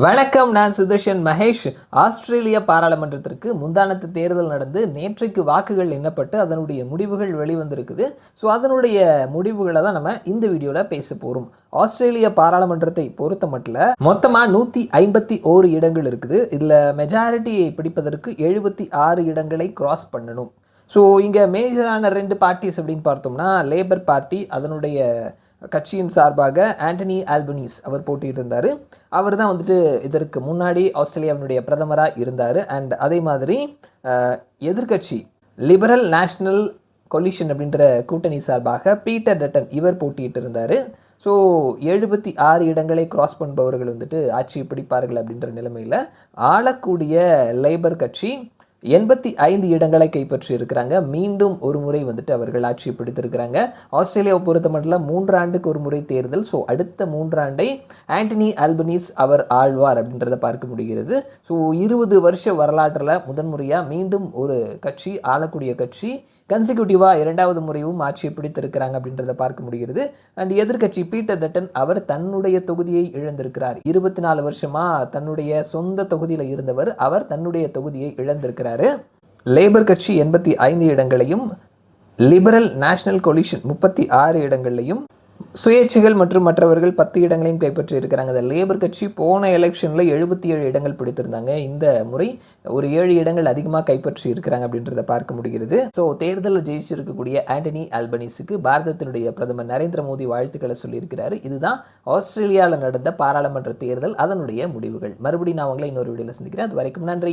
வணக்கம் நான் சுதர்ஷன் மகேஷ். ஆஸ்திரேலிய பாராளுமன்றத்திற்கு முந்தானத்து தேர்தல் நடந்து நேற்றைக்கு வாக்குகள் எண்ணப்பட்டு அதனுடைய முடிவுகள் வெளிவந்திருக்குது. ஸோ அதனுடைய முடிவுகளை தான் நம்ம இந்த வீடியோவில் பேச போகிறோம் ஆஸ்திரேலிய பாராளுமன்றத்தை பொறுத்த மட்டும் மொத்தமாக நூற்றி ஐம்பத்தி ஓரு இடங்கள் இருக்குது. இதில் மெஜாரிட்டியை பிடிப்பதற்கு எழுபத்தி ஆறு இடங்களை கிராஸ் பண்ணணும். ஸோ இங்கே மேஜரான ரெண்டு பார்ட்டிஸ் அப்படின்னு பார்த்தோம்னா லேபர் பார்ட்டி அதனுடைய கட்சியின் சார்பாக ஆண்டனி ஆல்பனீஸ் அவர் போட்டிட்டு இருந்தார் அவர் தான் வந்துட்டு இதற்கு முன்னாடி ஆஸ்திரேலியாவினுடைய பிரதமராக இருந்தார். அண்ட் அதே மாதிரி எதிர்கட்சி எதிர்க்கட்சி லிபரல் நேஷனல் கொலிஷன் அப்படின்ற கூட்டணி சார்பாக பீட்டர் டட்டன் இவர் போட்டியிட்டு இருந்தார் ஸோ எழுபத்தி ஆறு இடங்களை கிராஸ் பண்ணுபவர்கள் வந்துட்டு ஆட்சியை பிடிப்பார்கள் அப்படின்ற நிலைமையில் ஆளக்கூடிய லேபர் கட்சி எண்பத்தி ஐந்து இடங்களை கைப்பற்றி இருக்கிறாங்க மீண்டும் ஒரு முறை வந்துட்டு அவர்கள் ஆட்சியை பிடித்திருக்கிறாங்க ஆஸ்திரேலியாவை பொறுத்த மட்டும் மூன்று ஆண்டுக்கு ஒரு முறை தேர்தல். ஸோ அடுத்த மூன்றாண்டை ஆண்டனி அல்பனீஸ் அவர் ஆழ்வார் அப்படின்றத பார்க்க முடிகிறது. ஸோ இருபது வருஷ வரலாற்றில் முதன்முறையாக மீண்டும் ஒரு கட்சி ஆளக்கூடிய கட்சி கன்சிக்யூட்டிவாக இரண்டாவது முறையும் ஆட்சியை பிடித்திருக்கிறாங்க அப்படின்றத பார்க்க முடிகிறது. அண்ட் எதிர்கட்சி பீட்டர் டட்டன் அவர் தன்னுடைய தொகுதியை இழந்திருக்கிறார். இருபத்தி நாலு வருஷமாக தன்னுடைய சொந்த தொகுதியில் இருந்தவர் அவர் தன்னுடைய தொகுதியை இழந்திருக்கிறார். லேபர் கட்சி எண்பத்தி ஐந்து இடங்களையும் லிபரல் நேஷனல் கொலிஷன் முப்பத்தி ஆறு இடங்களையும் சுயேட்சைகள் மற்றும் மற்றவர்கள் பத்து இடங்களையும் கைப்பற்றி இருக்கிறாங்க இந்த லேபர் கட்சி போன எலெக்ஷனில் எழுபத்தி ஏழு இடங்கள் பிடித்திருந்தாங்க. இந்த முறை ஒரு ஏழு இடங்கள் அதிகமாக கைப்பற்றி இருக்கிறாங்க அப்படின்றத பார்க்க முடிகிறது. ஸோ தேர்தலில் ஜெயிச்சிருக்கக்கூடிய ஆண்டனி ஆல்பனீஸுக்கு பாரதத்தினுடைய பிரதமர் நரேந்திர மோடி வாழ்த்துக்களை சொல்லியிருக்கிறாரு. இதுதான் ஆஸ்திரேலியாவில் நடந்த பாராளுமன்ற தேர்தல் அதனுடைய முடிவுகள். மறுபடியும் நான் அவங்களை இன்னொரு வீடியோவில் சந்திக்கிறேன். அது வரைக்கும் நன்றி.